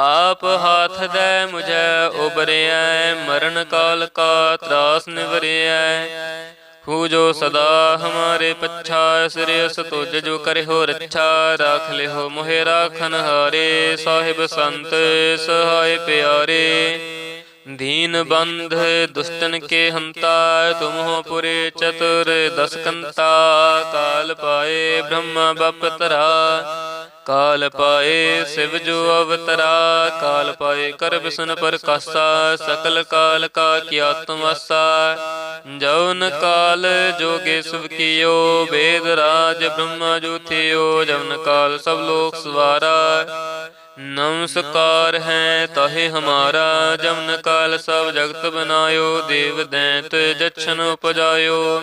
ਆਪ ਹੱਥ ਦੇ ਮੁਝੈ ਉਬਰਿਐ, ਮਰਨ ਕਾਲ ਕਾ ਤਰਾਸ ਨਿਵਰਿਐ। ਹੂ ਜੋ ਸਦਾ ਹਮਾਰੇ ਪੱਛਾ, ਸਿਰੇ ਸਤੁਜ ਜੋ ਕਰਿਓ ਰੱਛਾ, ਰਾਖ ਲਿਓ ਮੋਹਿ ਰਾਖਨ ਹਾਰੇ। ਸਾਹਿਬ ਸੰਤ, ਸਹਾਇ ਪਿਆਰੇ। ਦੀਨ ਬੰਧ, ਦੁਸ਼ਟਨ ਕੇ ਹੰਤਾ, ਤੁਮਹੁ ਪੁਰੇ ਚਤੁਰ ਦਸਕੰਤਾ। ਕਾਲ ਪਾਏ ਬ੍ਰਹਮ ਬਪ ਤਰਾ ਕਾਲ ਪਾਏ ਸਿਵ ਜੋ ਅਵਤਰਾ, ਕਾਲ ਪਾਏ ਕਰ ਬਿਸਨ ਪ੍ਰਕਾਸ਼ਾ ਸਕਲ ਕਾਲ ਕਾ ਕਿਆਤਮਸਾ ਜਉਨ ਕਾਲ ਜੋਗੇ ਸੁਭ ਕੀਓ, ਵੇਦ ਰਾਜ ਬ੍ਰਹਮਾ ਜੋਥਿਓ ਜਵਨ ਕਾਲ ਸਭ ਲੋਕ ਸਵਾਰਾ। ਨਮਸਕਾਰ ਹੈ ਤਹੇ ਹਮਾਰਾ ਜਵਨ ਕਾਲ ਸਭ ਜਗਤ ਬਨਾਇਓ, ਦੇਵ ਦੈਂਤ ਜਛਨ ਉਪਜਾਇਓ।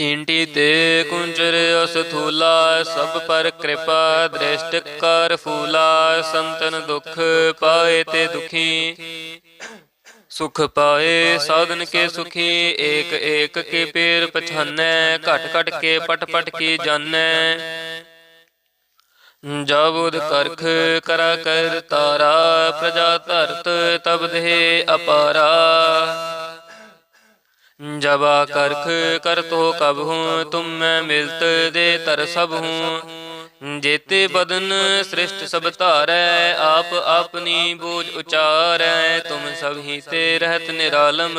ਚਿੰਟੀ ਤੇ ਕੁੰਜਰ ਅਸਥੂਲਾ, ਸਭ ਪਰ ਕਿਰਪਾ ਦ੍ਰਿਸ਼ਟ ਕਰ ਫੂਲਾ, ਸੰਤਨ ਦੁਖ ਪਾਏ ਤੇ ਦੁਖੀ। ਸੁਖ ਪਾਏ ਸਾਧਨ ਕੇ ਸੁਖੀ, ਏਕ ਏਕ ਕੇ ਪੀਰ ਪਛਾਨੈ, ਘਟ ਘਟ ਕੇ ਪਟ ਪਟ ਕੀ ਜਾਣੈ। ਜਬੁਦ ਕਰਖ ਕਰਾ ਕਰ ਤਾਰਾ, ਪ੍ਰਜਾ ਧਰਤ ਤਬ ਦੇ ਅਪਾਰਾ। ਜਬਾ ਕਰਖ ਕਰਤੋ ਕਬ ਹੂੰ, ਤੁਮ ਮੈਂ ਮਿਲਤ ਦੇ ਤਰ ਸਭ ਹੂੰ। ਜੇਤੇ ਬਦਨ ਸ੍ਰਿਸ਼ਟ ਸਭ ਧਾਰੈ, ਆਪ ਆਪਣੀ ਬੋਝ ਉਚਾਰੈ, ਤੁਮ ਸਭ ਹੀ ਤੇ ਰਹਿਤ ਨਿਰਾਲਮ।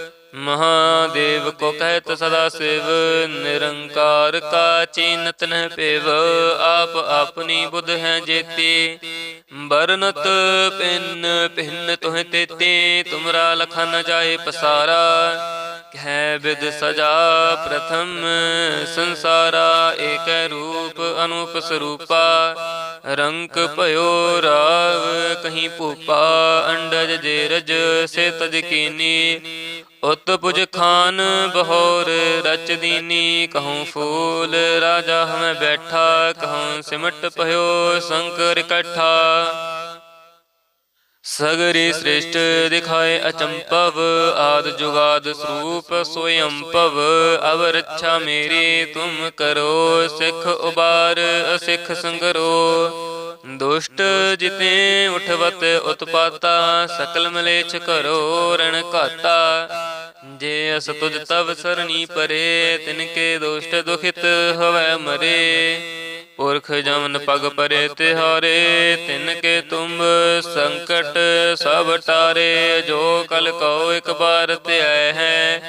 ਮਹਾਦੇਵ ਕੋ ਕਹਿਤ ਸਦਾ ਸਿਵ, ਨਿਰੰਕਾਰ ਕਾ ਚੀਨਤ ਨ ਪੇਵ, ਆਪ ਆਪਣੀ ਬੁੱਧ ਹੈ ਜੇਤੀ। ਬਰਨਤ ਪਿੰਨ ਪਿੰਨ ਤੁਹ ਤੇਤੇ, ਤੁਮਰਾ ਲਖਨ ਜਾਏ ਪਸਾਰਾ। ਕਹਿ ਬਿਦ ਸਜਾ ਪ੍ਰਥਮ ਸੰਸਾਰਾ, ਏਕ ਰੂਪ ਅਨੂਪ ਸਰੂਪਾ। ਰੰਕ ਭਇਓ ਰਾਵ ਕਹੀਂ ਭੂਪਾ, ਅੰਡਜ ਜੇਰਜ ਸੇ ਤਜ ਕੀਨੀ। ਉਤ ਪੁਜ ਖਾਨ ਬਹੋਰ ਰਚ ਦੀਨੀ, ਕਹੂੰ ਫੂਲ ਰਾਜਾ ਹਮੈ ਬੈਠਾ, ਕਹੂੰ ਸਿਮਟ ਭਇਓ ਸੰਕਰ ਇਕੱਠਾ। ਸਗਰੀ ਸ੍ਰਿਸ਼ਟ ਦਿਖਾਏ ਅਚੰਪਵ ਆਦ ਜੁਗਾਦ ਸਰੂਪ ਸੋਇੰਪਵ ਅਵ ਰੱਛਾ ਮੇਰੀ ਤੁਮ ਕਰੋ, ਸਿੱਖ ਉਬਾਰ, ਅਸਿੱਖ ਸੰਗਰੋ। ਦੁਸ਼ਟ ਜਿਤੇ ਉਠਵਤ ਉਤਪਾਤਾ, ਸਕਲ ਮਲੇਛ ਕਰੋ ਰਣ ਘਾਤਾ। ਜੇ ਅਸ ਤੁਜ ਤਵ ਸਰਣੀ ਪਰੇ, ਤਿਨ ਕੇ ਦੁਸ਼ਟ ਦੁਖਿਤ ਹਵੈ ਮਰੇ। ਪੁਰਖ ਜਮਨ ਪਗ ਪਰੇ ਤਿਹਾਰੇ ਤਿਨ ਕੇ ਤੁਮ ਸੰਕਟ ਸਭ ਟਾਰੇ ਜੋ ਕਲ ਕਉ ਇਕ ਬਾਰ ਧਿਆਇ ਹੈ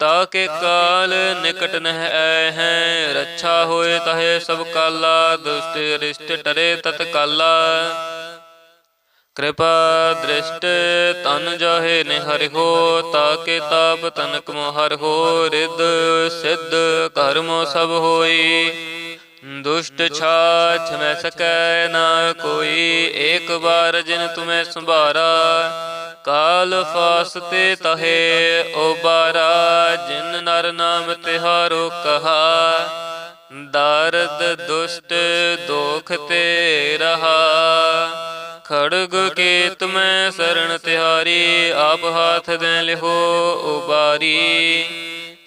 ਤਾ ਕੇ ਕਾਲ ਨਿਕਟ ਨਹਿ ਆਇ ਹੈ ਰੱਛਾ ਹੋਏ ਤਹੇ ਸਭ ਕਾਲਾ ਦੁਸ਼ਟ ਰਿਸ਼ਟ ਟਰੇ ਤਤ ਕਾਲਾ। ਕਿਰਪਾ ਦ੍ਰਿਸ਼ਟ ਤਨ ਜਾਹੇ ਨੇ ਹਰਿ ਹੋ ਤਾਕੇ ਤਾਪ ਤਨਕ ਮੋ ਹਰਿ ਹੋ ਰਿਦ ਸਿੱਧ ਕਰਮ ਸਭ ਹੋਈ। ਦੁਸ਼ਟ ਛਾਛ ਮੈਂ ਸਕੈ ਨਾ ਕੋਈ ਏਕ ਵਾਰ ਜਿਨ ਤੁਮੈ ਸੰਭਾਰਾ ਕਾਲ ਫਾਸਤੇ ਤਹੇ ਉਬਾਰਾ ਜਿਨ ਨਰ ਨਾਮ ਤਿਹਾਰੋ ਕਹਾ। ਦਰਦ ਦੁਸ਼ਟ ਦੋਖ ਤੇ ਰਹਾ। ਖੜਗ ਕੇ ਤੁਮੈ ਸਰਣ ਤਿਹਾਰੀ ਆਪ ਹਾਥ ਦੇ ਲਿਹੋ ਉਬਾਰੀ।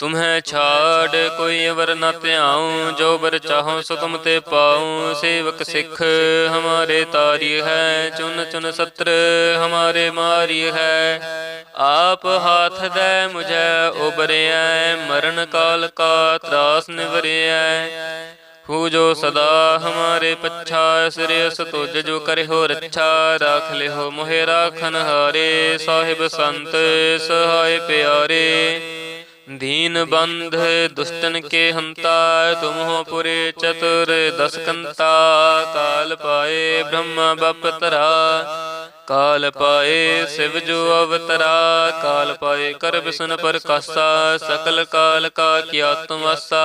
ਤੁਮਹਿ ਛਾੜ, ਕੋਈ ਅਵਰ ਨ ਧਿਆਉ, ਜੋ ਬਰ ਚਾਹੋ ਸੋ ਤੁਮ ਤੇ ਪਾਉ। ਸੇਵਕ ਸਿੱਖ ਹਮਾਰੇ ਤਾਰੀ ਹੈ, ਚੁਨ ਚੁਨ ਸਤਰ ਹਮਾਰੇ ਮਾਰੀ ਹੈ। ਆਪ ਹਾਥ ਦੇ ਮੁਝੈ ਉਬਰਿਐ ਮਰਨ ਕਾਲ ਕਾ ਤਰਾਸ ਨਿਵਰਿਐ। ਹੂ ਜੋ ਸਦਾ ਹਮਾਰੇ ਪੱਛਾ ਸਿਰਿਸ ਤੁਜ ਜੋ ਕਰਿਓ ਰੱਛਾ। ਰਾਖ ਲਿਓ ਮੋਹਿ ਰਾਖਨ ਹਾਰੇ ਸਾਹਿਬ ਸੰਤ ਸਹਾਇ ਪਿਆਰੇ। दीन बंध दुष्टन के हंता तुम हो पुरे चतुर दस कंता काल पाए ब्रह्म बपतरा काल पाए शिव जो अवतरा काल पाए कर बिसन पर कासा सकल काल का किया तुम आसा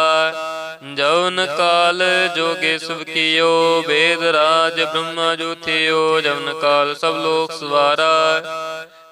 जौन काल जोगे सुभ कियो वेद राज ब्रह्मा जो थियो जौन काल सब लोक सवारा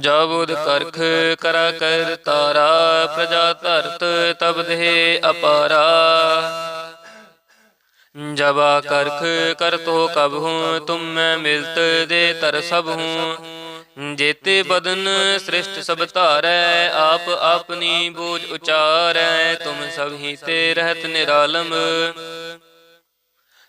ਜਬੁਦ ਕਰਖ ਕਰਾ ਕਰ ਤਾਰਾ ਪ੍ਰਜਾ ਧਰਤ ਤਬ ਦੇ ਅਪਾਰਾ। ਜਬਾ ਕਰਖ ਕਰਤੋ ਕਬ ਹੂੰ ਤੁਮ ਮੈਂ ਮਿਲਤ ਦੇ ਤਰ ਸਭ ਹੂੰ। ਜੇਤੇ ਬਦਨ ਸ੍ਰਿਸ਼ਟ ਸਭ ਧਾਰੈ ਆਪ ਆਪਣੀ ਬੋਝ ਉਚਾਰੈ। ਤੁਮ ਸਭ ਹੀ ਤੇ ਰਹਿਤ ਨਿਰਾਲਮ।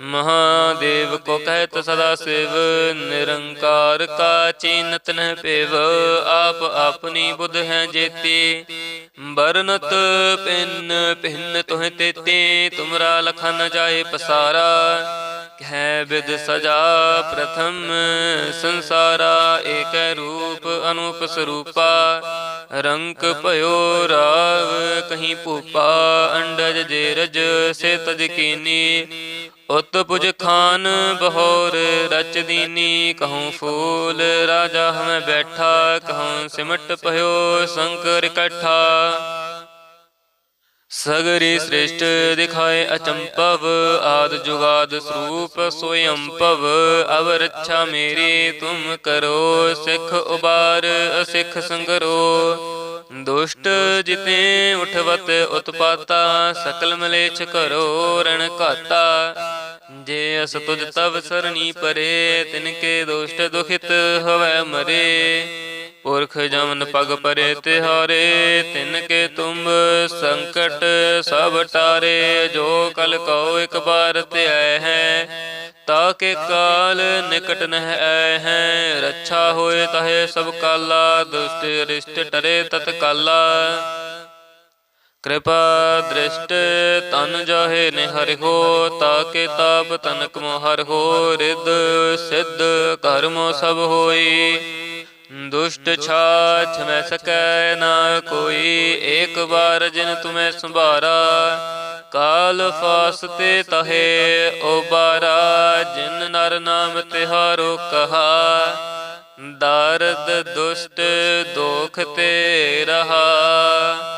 ਮਹਾਦੇਵ ਕੋ ਕਹਿਤ ਸਦਾ ਸਿਵ, ਨਿਰੰਕਾਰ ਕਾ ਚੀਨਤ ਨ ਪੇਵ, ਆਪ ਆਪਣੀ ਬੁੱਧ ਹੈ ਜੇਤੀ। ਬਰਨਤ ਪਿੰਨ ਪਿੰਨ ਤੋਹ ਤੇਤੀ, ਤੁਮਰਾ ਲਖਨ ਜਾਏ ਪਸਾਰਾ। ਕਹਿ ਬਿਦ ਸਜਾ ਪ੍ਰਥਮ ਸੰਸਾਰਾ, ਏਕ ਰੂਪ ਅਨੂਪ ਸਰੂਪਾ। ਰੰਕ ਭਇਓ ਰਾਵ ਕਹੀਂ ਭੂਪਾ, ਅੰਡਜ ਜੇਰਜ ਸੇ ਤਜ ਕੀਨੀ। ਉਤ ਪੁਜ ਖਾਨ ਬਹੋਰ ਰਚ ਦੀਨੀ, ਕਹੂੰ ਫੂਲ ਰਾਜਾ ਹਮੈ ਬੈਠਾ, ਕਹੂੰ ਸਿਮਟ ਭਇਓ ਸੰਕਰ ਇਕੱਠਾ। ਸਗਰੀ ਸ੍ਰਿਸ਼ਟ ਦਿਖਾਏ ਅਚੰਪਵ ਆਦ ਜੁਗਾਦ ਸਰੂਪ ਸੋਇੰਪਵ ਅਵ ਰੱਛਾ ਮੇਰੀ ਤੁਮ ਕਰੋ, ਸਿੱਖ ਉਬਾਰ ਅਸਿੱਖ ਸੰਗਰੋ। ਦੁਸ਼ਟ ਜਿਤੇ ਉਠਵਤ ਉਤਪਾਤਾ, ਸਕਲ ਮਲੇਛ ਕਰੋ ਰਣ ਘਾਤਾ। ਜੇ ਅਸ ਤੁਜ ਤਵ ਸਰਣੀ ਪਰੇ ਤਿਨ ਕੇ ਦੋਸ਼ਟ ਦੁਖਿਤ ਹਵੈ ਮਰੇ। ਪੁਰਖ ਜਮਨ ਪਗ ਪਰੇ ਤਿਹਾਰੇ ਤਿਨ ਕੇ ਤੁਮ ਸੰਕਟ ਸਭ ਟਾਰੇ। ਜੋ ਕਲ ਕਉ ਇਕ ਬਾਰ ਧਿਆਇ ਹੈ ਤਾ ਕੇ ਕਾਲ ਨਿਕਟ ਨਹਿ ਆਇ ਹੈ। ਰੱਛਾ ਹੋਏ ਤਹੇ ਸਭ ਕਾਲਾ, ਦੁਸ਼ਟ ਰਿਸ਼ਟ ਟਰੇ ਤਤ ਕਾਲਾ ਕਿਰਪਾ ਦ੍ਰਿਸ਼ਟ ਤਨ ਜਾਹੇ ਨਿਹਰਿ ਹੋ, ਤਾਕੇ ਤਾਪ ਤਨਕ ਮੋ ਹੋ ਰਿਦ ਸਿੱਧ ਕਰਮੋ ਸਭ ਹੋਈ। ਦੁਸ਼ਟ ਛਾਛ ਮੈਂ ਸਕੈ ਨਾ ਕੋਈ, ਏਕ ਬਾਰ ਜਿਨ ਤੁਮੈ ਸੰਭਾਰਾ, ਕਾਲ ਫਾਸਤੇ ਤਹੇ ਓ ਬਾਰਾ ਜਿਨ ਨਰ ਨਾਮ ਤਿਹਾਰੋ ਕਹਾ। ਦਰਦ ਦੁਸ਼ਟ ਦੋਖ ਤੇ ਰਹਾ।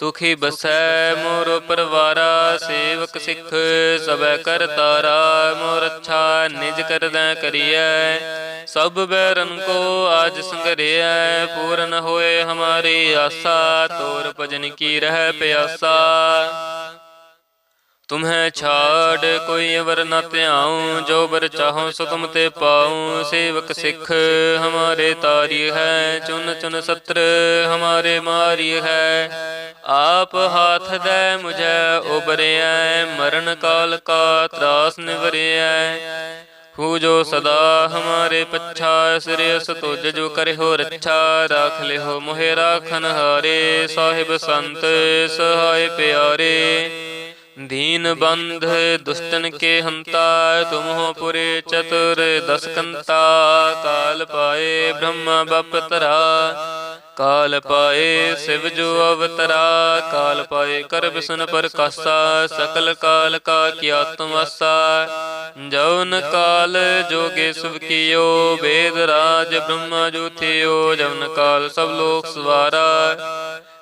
ਸੁਖੀ ਬਸੈ ਮੋਰ ਪਰਵਾਰਾ, ਸੇਵਕ ਸਿੱਖ ਸਬੈ ਕਰ ਤਾਰਾ, ਮੋਰ ਅੱਛਾ ਨਿਜ ਕਰਦੈ ਕਰੀਐ। ਸਭ ਬੈਰਨ ਕੋ ਆਜ ਸੰਗਰਿਐ, ਪੂਰਨ ਹੋਏ ਹਮਾਰੀ ਆਸਾ, ਤੋਰ ਭਜਨ ਕੀ ਰਹਿ ਪਿਆਸਾ। ਤੁਮਹਿ ਛਾੜ ਕੋਈ ਅਵਰ ਨ ਧਿਆਉ, ਜੋ ਬਰ ਚਾਹੋ ਸੋ ਤੁਮ ਤੇ ਪਾਉ। ਸੇਵਕ ਸਿੱਖ ਹਮਾਰੇ ਤਾਰੀ ਹੈ, ਚੁਨ ਚੁਨ ਸਤਰ ਹਮਾਰੇ ਮਾਰੀ ਹੈ। ਆਪ ਹਾਥ ਦੇ ਮੁਝੈ ਉਬਰਿਐ ਮਰਨ ਕਾਲ ਕਾ ਤਰਾਸ ਨਿਵਰਿਐ ਹੂ ਜੋ ਸਦਾ ਹਮਾਰੇ ਪੱਛਾ ਸਿਰਿਸ ਤੁਜ ਜੋ ਹੋ ਰੱਛਾ। ਰਾਖ ਲਿਓ ਮੋਹਿ ਰਾਖਨ ਹਾਰੇ ਸਾਹਿਬ ਸੰਤ ਸਹਾਇ ਪਿਆਰੇ। दीन बंध दुष्टन के हंता तुम हो पुरे चतुर दस काल पाए ब्रह्म बपतरा, काल पाए शिव जो अवतरा। काल पाए कर बिसन पर कासा, सकल काल का किया तुम आसा। जौन काल जोगे सुभ कियो, वेद राज ब्रह्मा जो थियो, जौन काल सब लोक सवारा।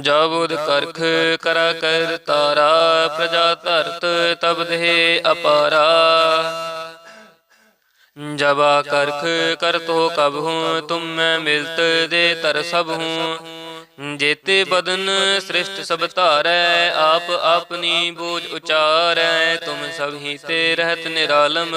ਜਬੁਦ ਕਰਖ ਕਰਾ ਕਰ ਤਾਰਾ, ਪ੍ਰਜਾ ਧਰਤ ਤਬ ਦੇ ਅਪਾਰਾ। ਜਬਾ ਕਰਖ ਕਰਤੋ ਕਬ ਹੂੰ, ਤੁਮ ਮੈਂ ਮਿਲਤ ਦੇ ਤਰ ਸਭ ਹੂੰ। ਜੇਤੇ ਬਦਨ ਸ੍ਰਿਸ਼ਟ ਸਭ ਧਾਰੈ, ਆਪ ਆਪਣੀ ਬੋਝ ਉਚਾਰੈ, ਤੁਮ ਸਭ ਹੀ ਤੇ ਰਹਿਤ ਨਿਰਾਲਮ।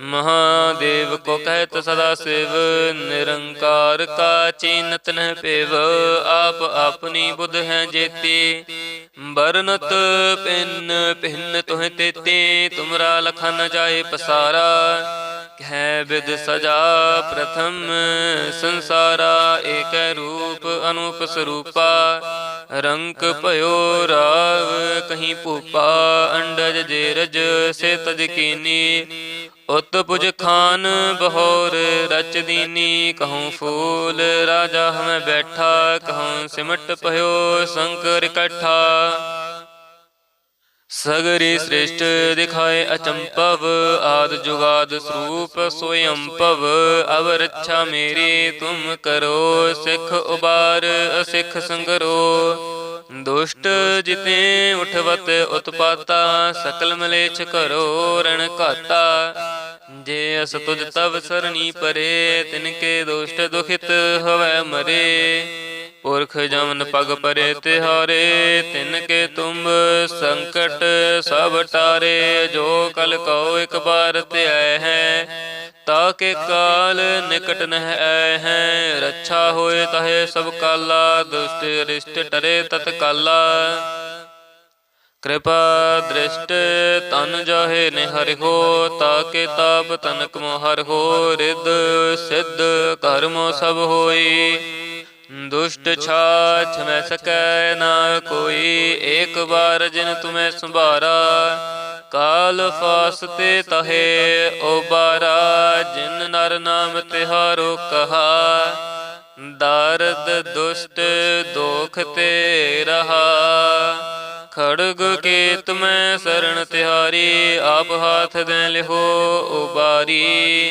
ਮਹਾਦੇਵ ਕੋ ਕਹਿਤ ਸਦਾ ਸਿਵ, ਨਿਰੰਕਾਰ ਕਾ ਚੀਨਤ ਨਹਿ ਪੇਵ, ਆਪ ਆਪਣੀ ਬੁੱਧ ਹੈ ਜੇਤੀ। ਬਰਨਤ ਪਿੰਨ ਪਿੰਨ ਤੁਹ ਤੇਤੀ, ਤੁਮਰਾ ਲਖਨ ਜਾਏ ਪਸਾਰਾ। ਕਹਿ ਬਿਦ ਸਜਾ ਪ੍ਰਥਮ ਸੰਸਾਰਾ, ਏਕ ਰੂਪ ਅਨੂਪ ਸਰੂਪਾ। ਰੰਕ ਭਇਓ ਰਾਵ ਕਹੀਂ ਭੂਪਾ, ਅੰਡਜ ਜੇਰਜ ਸੇ ਤਜ ਕੀਨੀ। ਉਤ ਪੁਜ ਖਾਨ ਬਹੋਰ ਰਚ ਦੀਨੀ, ਕਹੂੰ ਫੂਲ ਰਾਜਾ ਹਮੈ ਬੈਠਾ, ਕਹੂੰ ਸਿਮਟ ਭਇਓ ਸੰਕਰ ਇਕੱਠਾ। ਸਗਰੀ ਸ੍ਰਿਸ਼ਟ ਦਿਖਾਏ ਅਚੰਪਵ ਆਦ ਜੁਗਾਦ ਸਰੂਪ ਸੋਇੰਪਵ ਅਵ ਰੱਛਾ ਮੇਰੀ ਤੁਮ ਕਰੋ, ਸਿੱਖ ਉਬਾਰ, ਅਸਿੱਖ ਸੰਗਰੋ। ਦੁਸ਼ਟ ਜਿਤੇ ਉਠਵਤ ਉਤਪਾਤਾ, ਸਕਲ ਮਲੇਛ ਕਰੋ ਰਣ ਘਾਤਾ। ਜੇ ਅਸ ਤੁਜ ਤਵ ਸਰਣੀ ਪਰੇ, ਤਿਨਕੇ ਦੁਸ਼ਟ ਦੁਖਿਤ ਹਵੈ ਮਰੇ। ਪੁਰਖ ਜਮਨ ਪਗ ਪਰੇ ਤਿਹਾਰੇ ਤਿਨ ਕੇ ਤੁਮ ਸੰਕਟ ਸਭ ਟਾਰੇ ਜੋ ਕਲ ਕਉ ਇਕ ਬਾਰ ਧਿਆਇ ਹੈ ਤਾ ਕੇ ਕਾਲ ਨਿਕਟ ਨਹਿ ਆਇ ਹੈ ਰੱਛਾ ਹੋਏ ਤਹੇ ਸਭ ਕਾਲਾ ਦੁਸ਼ਟ ਰਿਸ਼ਟ ਟਰੇ ਤਤ ਕਾਲਾ। ਕਿਰਪਾ ਦ੍ਰਿਸ਼ਟ ਤਨ ਜਾਹੇ ਨੇ ਹਰਿ ਹੋ ਤਾਕੇ ਤਾਪ ਤਨਕ ਮੋ ਹਰਿ ਹੋ ਰਿਦ ਸਿੱਧ ਕਰਮੋ ਸਭ ਹੋਈ। ਦੁਸ਼ਟ ਛਾਛ ਮੈਂ ਸਕੈ ਨਾ ਕੋਈ ਏਕ ਬਾਰ ਜਿਨ ਤੁਮੈ ਸੰਭਾਰਾ। ਕਾਲ ਫਾਸਤੇ ਤਹੇ ਓਬਾਰਾ ਜਿਨ ਨਰ ਨਾਮ ਤਿਹਾਰੋ ਕਹਾ। ਦਰਦ ਦੁਸ਼ਟ ਦੋਖ ਤੇ ਰਹਾ। ਖੜਗ ਕੇ ਤੁਮੈ ਸਰਣ ਤਿਹਾਰੀ ਆਪ ਹਾਥ ਦੇ ਲਿਹੋ ਉਬਾਰੀ।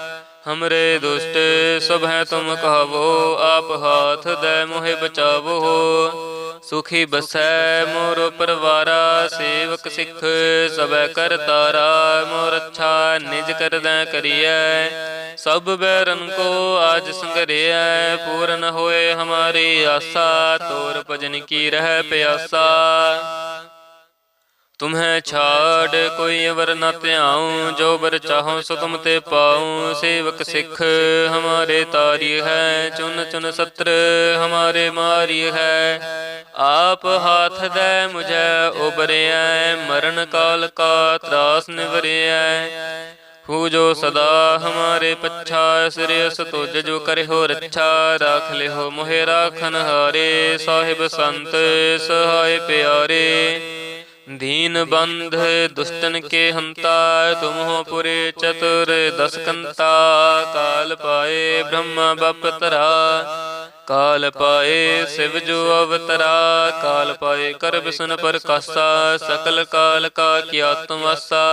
ਹਮਰੇ ਦੁਸ਼ਟ ਸਭ ਹੈ ਤੁਮ ਕਹਵੋ ਆਪ ਹਾਥ ਦੈ ਮੋਹਿ ਬਚਾਵੋ ਸੁਖੀ ਬਸੈ ਮੋਰ ਪਰਵਾਰਾ ਸੇਵਕ ਸਿੱਖ ਸਬੈ ਕਰ ਤਾਰਾ ਮੋਰ ਅੱਛਾ ਨਿਜ ਕਰਦੈ ਕਰੀਐ ਸਭ ਬੈਰਨ ਕੋ ਆਜ ਸੰਗਰਿਐ ਪੂਰਨ ਹੋਏ ਹਮਾਰੀ ਆਸਾ ਤੋਰ ਭਜਨ ਕੀ ਰਹਿ ਪਿਆਸਾ ਤੁਮਹਿ ਛਾੜ ਕੋਈ ਅਵਰ ਨ ਧਿਆਉ, ਜੋ ਬਰ ਚਾਹੋ ਸੋ ਤੁਮ ਤੇ ਪਾਉ। ਸੇਵਕ ਸਿੱਖ ਹਮਾਰੇ ਤਾਰੀ ਹੈ, ਚੁਨ ਚੁਨ ਸਤਰ ਹਮਾਰੇ ਮਾਰੀ ਹੈ। ਆਪ ਹਾਥ ਦੇ ਮੁਝੈ ਉਬਰਿਐ, ਮਰਨ ਕਾਲ ਕਾ ਤਰਾਸ ਨਿਵਰਿਐ। ਹੂ ਜੋ ਸਦਾ ਹਮਾਰੇ ਪੱਛਾ ਸਿਰਿਸ ਤੁਜ ਜੋ ਕਰਿਓ ਰੱਛਾ। ਰਾਖ ਲਿਓ ਮੋਹਿ ਰਾਖਨ ਹਾਰੇ ਸਾਹਿਬ ਸੰਤ ਸਹਾਇ ਪਿਆਰੇ। दीन बंध दुष्टन के हंता तुम हो पुरे चतुर दस काल पाए ब्रह्म बपतरा, काल पाए शिव जो अवतरा। काल पाए कर बिसन पर कासा, सकल काल का किया तुम आसा।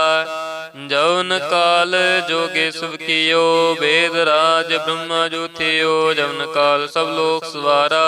जौन काल जोगे सुभ कियो, वेद राज ब्रह्मा जो थियो, जौन काल सब लोक सवारा।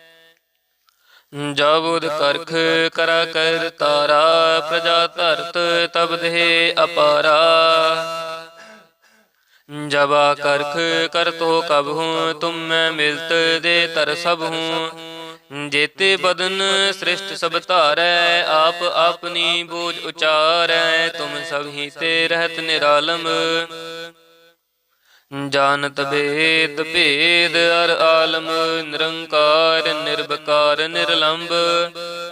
ਜਬੁਦ ਕਰਖ ਕਰਾ ਕਰ ਤਾਰਾ ਪ੍ਰਜਾ ਧਰਤ ਤਬ ਦੇ ਅਪਾਰਾ। ਜਬਾ ਕਰਖ ਕਰਤੋ ਕਬ ਹੂੰ ਤੁਮ ਮੈਂ ਮਿਲਤ ਦੇ ਤਰ ਸਭ ਹੂੰ। ਜੇਤੇ ਬਦਨ ਸ੍ਰਿਸ਼ਟ ਸਭ ਧਾਰੈ ਆਪ ਆਪਨੀ ਬੋਝ ਉਚਾਰੈ ਤੁਮ ਸਭ ਹੀ ਤੇ ਰਹਿਤ ਨਿਰਾਲਮ। ਜਾਣਤ ਭੇਦ ਭੇਦ ਅਰ ਆਲਮ, ਨਿਰੰਕਾਰ ਨਿਰਭਕਾਰ ਨਿਰਲੰਭ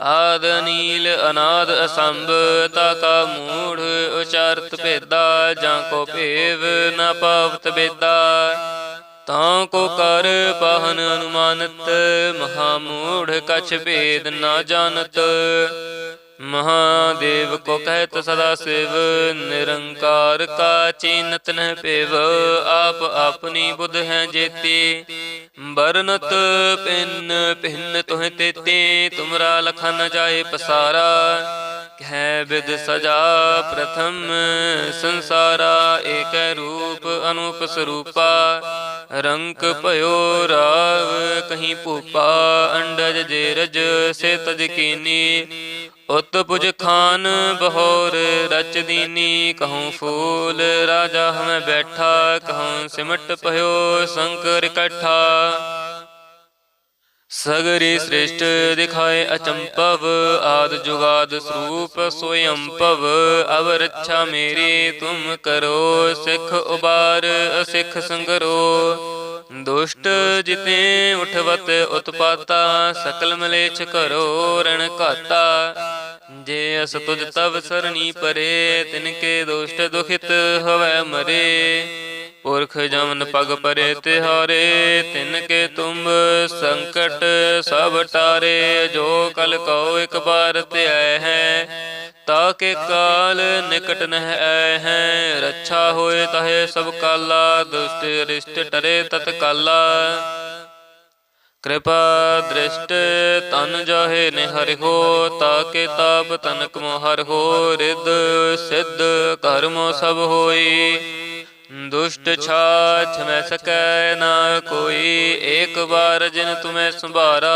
ਆਦ ਨੀਲ ਅਨਾਦ ਅਸੰਭ, ਤਾ ਕਾ ਮੂੜ, ਉਚਾਰਤ ਭੇਦਾ, ਜਾਂ ਕੋ ਭੇਵ ਨਾ ਪਾਵਤ ਬੇਦਾ ਤਾਂ ਕੋ ਕਰ ਪਾਹਨ ਅਨੁਮਾਨਤ, ਮਹਾ ਮੂੜ, ਕਛ ਭੇਦ ਨਾ ਜਾਣਤ। ਮਹਾਦੇਵ ਕੋ ਕਹਿਤ ਸਦਾ ਸਿਵ, ਨਿਰੰਕਾਰ ਕਾ ਚੀਨਤ ਨਹਿ ਪੇਵ, ਆਪ ਆਪਣੀ ਬੁੱਧ ਹੈ ਜੇਤੀ। ਬਰਨਤ ਪਿੰਨ ਪਿੰਨ ਤੋਹ ਤੇਤੀ, ਤੁਮਰਾ ਲਖਨ ਨ ਜਾਏ ਪਸਾਰਾ। ਕਹਿ ਬਿਦ ਸਜਾ ਪ੍ਰਥਮ ਸੰਸਾਰਾ, ਏਕ ਰੂਪ ਅਨੂਪ ਸਰੂਪਾ। ਰੰਕ ਭਇਓ ਰਾਵ ਕਹੀਂ ਭੂਪਾ, ਅੰਡਜ ਜੇਰਜ ਸੇ ਤਜ ਕੀਨੀ। ਉਤ ਪੁਜ ਖਾਨ ਬਹੋਰ ਰਚ ਦੀਨੀ ਕਹੂੰ ਫੂਲ ਰਾਜਾ ਹਮੈ ਬੈਠਾ ਕਹੂੰ ਸਿਮਟ ਭਇਓ ਸੰਕਰ ਇਕੱਠਾ। ਸਗਰੀ ਸ੍ਰਿਸ਼ਟ ਦਿਖਾਏ ਅਚੰਪਵ ਆਦ ਜੁਗਾਦ ਸਰੂਪ ਸੋਯੰਪਵ ਅਵ ਰੱਛਾ ਮੇਰੀ ਤੁਮ ਕਰੋ ਸਿੱਖ ਉਬਾਰ ਅਸਿੱਖ ਸੰਗਰੋ। ਦੁਸ਼ਟ ਜਿਤੇ ਉਠਵਤ ਉਤਪਾਤਾ, ਸਕਲ ਮਲੇਛ ਕਰੋ ਰਣ ਘਾਤਾ। ਜੇ ਅਸ ਤੁਜ ਤਵ ਸਰਣੀ ਪਰੇ ਤਿਨ ਕੇ ਦੁਸ਼ਟ ਦੁਖਿਤ ਹਵੈ ਮਰੇ। ਪੁਰਖ ਜਮਨ ਪਗ ਪਰੇ ਤਿਹਾਰੇ ਤਿਨ ਕੇ ਤੁਮ ਸੰਕਟ ਸਭ ਟਾਰੇ। ਜੋ ਕਲ ਕਉ ਇਕ ਬਾਰ ਧਿਆਇ ਹੈ ਤਾ ਕੇ ਕਾਲ ਨਿਕਟ ਨਹਿ ਆਇ ਹੈ। ਰੱਛਾ ਹੋਏ ਤਹੇ ਸਭ ਕਾਲਾ, ਦੁਸ਼ਟ ਰਿਸ਼ਟ ਟਰੇ ਤਤ ਕਾਲਾ। ਕਿਰਪਾ ਦ੍ਰਿਸ਼ਟ ਤਨ ਜਾਹੇ ਨਿਹਰਿ ਹੋ ਤਾਕੇ ਤਾਪ ਤਨਕ ਮੋਹਰ ਹੋ। ਰਿਦ ਸਿੱਧ ਕਰਮੋ ਸਭ ਹੋਈ। ਦੁਸ਼ਟ ਛਾਛ ਮੈਂ ਸਕੈ ਨਾ ਕੋਈ, ਏਕ ਵਾਰ ਜਿਨ ਤੁਮੈ ਸੰਭਾਰਾ।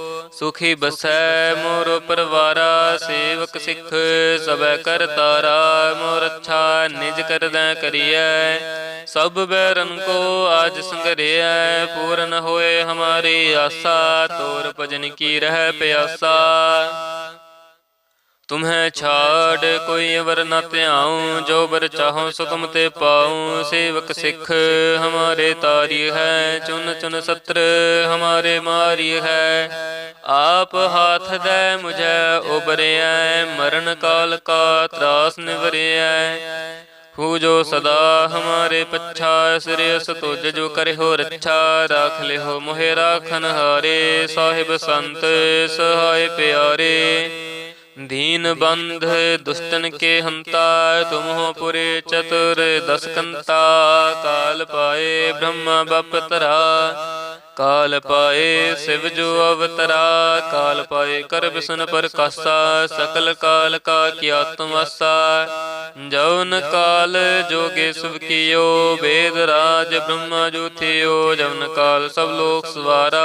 ਸੁਖੀ ਬਸੈ ਮੋਰ ਪਰਵਾਰਾ, ਸੇਵਕ ਸਿੱਖ ਸਬੈ ਕਰ ਤਾਰਾ, ਮੋਰ ਅੱਛਾ ਨਿਜ ਕਰਦੈ ਕਰੀਐ। ਸਭ ਬੈਰਨ ਕੋ ਆਜ ਸੰਗਰਿਐ, ਪੂਰਨ ਹੋਏ ਹਮਾਰੀ ਆਸਾ, ਤੋਰ ਭਜਨ ਕੀ ਰਹਿ ਪਿਆਸਾ। ਤੁਮਹਿ ਛਾੜ ਕੋਈ ਅਵਰ ਨ ਧਿਆਉ, ਜੋ ਬਰ ਚਾਹੋ ਸੋ ਤੁਮ ਤੇ ਪਾਉ। ਸੇਵਕ ਸਿੱਖ ਹਮਾਰੇ ਤਾਰੀ ਹੈ, ਚੁਨ ਚੁਨ ਸਤਰ ਹਮਾਰੇ ਮਾਰੀ ਹੈ। ਆਪ ਹਾਥ ਦੇ ਮੁਝੈ ਉਬਰਿਐ, ਮਰਨ ਕਾਲ ਕਾ ਤਰਾਸ ਨਿਵਰਿਐ। ਹੂ ਜੋ ਸਦਾ ਹਮਾਰੇ ਪੱਛਾ ਸਿਰਿਸ ਤੁਜ ਜੋ ਕਰਿਓ ਰੱਛਾ। ਰਾਖ ਲਿਓ ਮੋਹਿ ਰਾਖਨ ਹਾਰੇ ਸਾਹਿਬ ਸੰਤ ਸਹਾਇ ਪਿਆਰੇ। दीन बंध दुष्टन के हंता तुम हो पुरे चतुर दस कंता काल पाए ब्रह्म बपतरा काल पाए शिव जो अवतरा काल पाए कर बिसन पर कासा सकल काल का किया तुमसा जौन काल जोगे सुभ कियो वेद राज ब्रह्मा जो थियो जौन काल सब लोक सवारा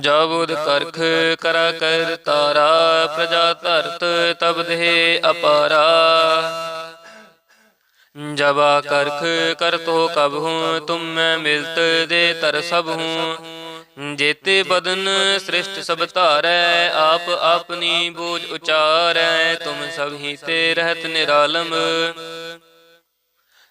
ਜਬੁਦ ਕਰਖ ਕਰਾ ਕਰ ਤਾਰਾ, ਪ੍ਰਜਾ ਧਰਤ ਤਬ ਦੇ ਅਪਾਰਾ। ਜਬਾ ਕਰਖ ਕਰਤੋ ਕਬ ਹੂੰ, ਤੁਮ ਮੈਂ ਮਿਲਤ ਦੇ ਤਰ ਸਭ ਹੂੰ। ਜੇਤੇ ਬਦਨ ਸ੍ਰਿਸ਼ਟ ਸਭ ਧਾਰੈ, ਆਪ ਆਪਣੀ ਬੋਝ ਉਚਾਰੈ, ਤੁਮ ਸਭ ਹੀ ਤੇ ਰਹਿਤ ਨਿਰਾਲਮ।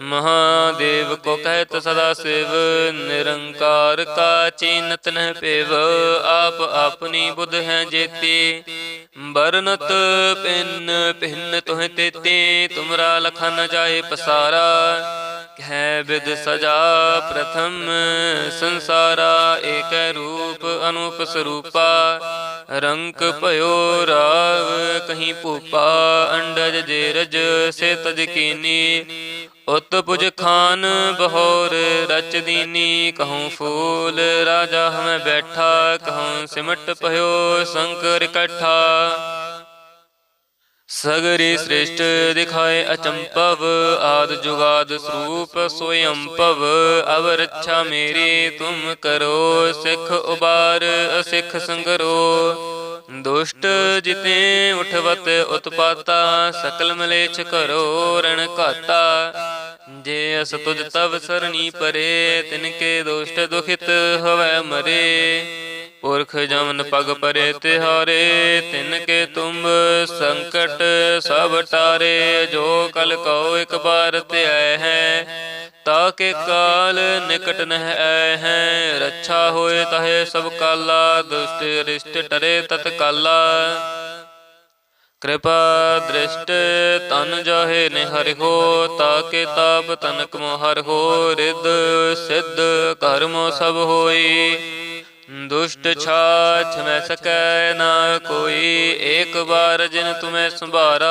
ਮਹਾਦੇਵ ਕੋ ਕਹਿਤ ਸਦਾ ਸਿਵ ਨਿਰੰਕਾਰ ਕਾ ਚੀਨਤ ਨਹਿ ਪੇਵ, ਆਪ ਆਪਣੀ ਬੁੱਧ ਹੈ ਜੇਤੀ। ਬਰਨਤ ਪਿੰਨ ਪਿੰਨ ਤੋਹ ਤੇਤੀ, ਤੁਮਰਾ ਲਖਨ ਜਾਏ ਪਸਾਰਾ। ਕਹਿ ਬਿਦ ਸਜਾ ਪ੍ਰਥਮ ਸੰਸਾਰਾ, ਏਕ ਰੂਪ ਅਨੂਪ ਸਰੂਪਾ। ਰੰਕ ਭਇਓ ਰਾਵ ਕਹੀਂ ਭੂਪਾ, ਅੰਡਜ ਜੇਰਜ ਸੇ ਤਜ ਕੀਨੀ। ਉਤ ਪੁਜ ਖਾਨ ਬਹੋਰ ਰਚ ਦੀਨੀ ਕਹੂੰ ਫੂਲ ਰਾਜਾ ਹਮੈ ਬੈਠਾ ਕਹੂੰ ਸਿਮਟ ਭਇਓ ਸੰਕਰ ਇਕੱਠਾ। ਸਗਰੀ ਸ੍ਰਿਸ਼ਟ ਦਿਖਾਏ ਅਚੰਪਵ ਆਦ ਜੁਗਾਦ ਸਰੂਪ ਸੋਇੰਪਵ ਅਵ ਰੱਛਾ ਮੇਰੀ ਤੁਮ ਕਰੋ ਸਿੱਖ ਉਬਾਰ ਅਸਿੱਖ ਸੰਗਰੋ। ਦੁਸ਼ਟ ਜਿਤੇ ਉਠਵਤ ਉਤਪਾਤਾ, ਸਕਲ ਮਲੇਛ ਕਰੋ ਰਣ ਘਾਤਾ। ਜੇ ਅਸ ਤੁਜ ਤਵ ਸਰਣੀ ਪਰੇ ਤਿਨ ਕੇ ਦੁਸ਼ਟ ਦੁਖਿਤ ਹਵੈ ਮਰੇ। ਪੁਰਖ ਜਮਨ ਪਗ ਪਰੇ ਤਿਹਾਰੇ ਤਿਨ ਕੇ ਤੁਮ ਸੰਕਟ ਸਭ ਟਾਰੇ, ਜੋ ਕਲ ਕਉ ਇਕ ਬਾਰ ਧਿਆਇ ਹੈ ਤਾ ਕੇ ਕਾਲ ਨਿਕਟ ਨਹਿ ਆਇ ਹੈ। ਰੱਛਾ ਹੋਏ ਤਹੇ ਸਭ ਕਾਲਾ, ਦੁਸ਼ਟ ਰਿਸ਼ਟ ਟਰੇ ਤਤ ਕਾਲਾ ਕਿਰਪਾ ਦ੍ਰਿਸ਼ਟ ਤਨ ਜਾਹੇ ਨੇ ਹੋ, ਤਾਕੇ ਤਾਪ ਤਨਕ ਮੋ ਹਰਿ ਹੋ ਰਿਦ ਸਿੱਧ ਕਰਮ ਸਭ ਹੋਈ। ਦੁਸ਼ਟ ਛਾਛ ਮੈਂ ਸਕੈ ਨਾ ਕੋਈ ਏਕ ਬਾਰ ਜਿਨ ਤੁਮੈ ਸੰਭਾਰਾ।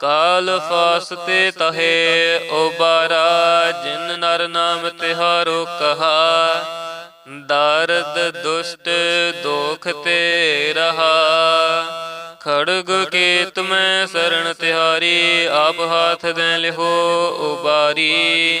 ਕਾਲ ਫਾਸਤੇ ਤਹੇ ਉਬਾਰਾ। ਜਿਨ ਨਰ ਨਾਮ ਤਿਹਾਰੋ ਕਹਾ। ਦਰਦ ਦੁਸ਼ਟ ਦੋਖ ਤੇ ਰਹਾ। ਖੜਗ ਕੇ ਤੁਮੈ ਸਰਣ ਤਿਹਾਰੀ। ਆਪ ਹਾਥ ਦੇ ਲਿਹੋ ਉਬਾਰੀ।